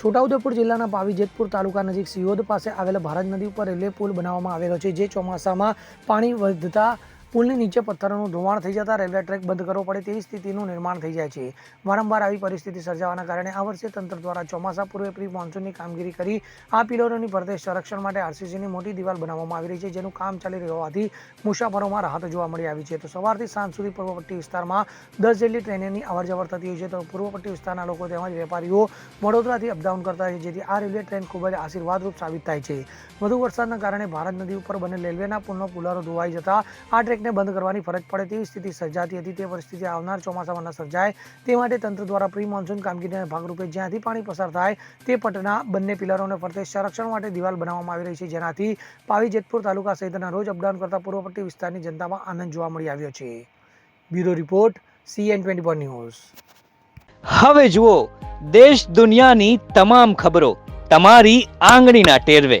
છોટાઉદેપુર જિલ્લાના પાવી જેતપુર તાલુકા નજીક સિયોદ પાસે આવેલા ભારત નદી ઉપર રેલવે પુલ બનાવવામાં આવેલો છે, જે ચોમાસામાં પાણી વધતા પુલની નીચે પથ્થરોનું ધોવાણ થઈ જતા રેલવે ટ્રેક બંધ કરવો પડે તેવી સ્થિતિનું નિર્માણ થઈ જાય છે. વારંવાર આવી પરિસ્થિતિ સર્જાવાના કારણે આ વર્ષે તંત્ર દ્વારા ચોમાસા પૂર્વે પ્રી મોન્સૂનની કામગીરી કરી આ પિલરોની ફરતે સંરક્ષણ માટે આરસીસીની મોટી દિવાલ બનાવવામાં આવી રહી છે, જેનું કામ ચાલી રહ્યું હોવાથી મુસાફરોમાં રાહત જોવા મળી આવી છે. તો સવારથી સાંજ સુધી પૂર્વપટ્ટી વિસ્તારમાં દસ જેટલી ટ્રેનોની અવરજવર થતી હોય છે. તો પૂર્વપટ્ટી વિસ્તારના લોકો તેમજ વેપારીઓ વડોદરાથી અપડાઉન કરતા હોય છે, જેથી આ રેલવે ટ્રેન ખૂબ જ આશીર્વાદરૂપ સાબિત થાય છે. વધુ વરસાદના કારણે ભારત નદી ઉપર બને રેલવેના પુલનો પુલારો ધોવાઈ જતા આ ટ્રેકને બંધ કરવાની ફરજ પડે તેવી સ્થિતિ સર્જાતી હતી. તે પરિસ્થિતિ આવનાર ચોમાસામાં ન સર્જાય. તે માટે તંત્ર દ્વારા પ્રી મોન્સૂન કામગીરીના ભાગરૂપે જ્યાંથી પાણી પસાર થાય તે પટના બંને પિલરોને ફરતે સંરક્ષણ માટે દિવાલ બનાવવામાં આવી રહી છે. જેનાથી પાવી જેતપુર તાલુકા સહિતના રોજ અપડાઉન કરતા પૂર્વપટ્ટી વિસ્તારની જનતામાં આનંદ જોવા મળી આવ્યો છે. Bureau report CN twenty four news. હવે જુઓ, દેશ દુનિયાની તમામ ખબરો તમારી આંગળીના ટેરવે.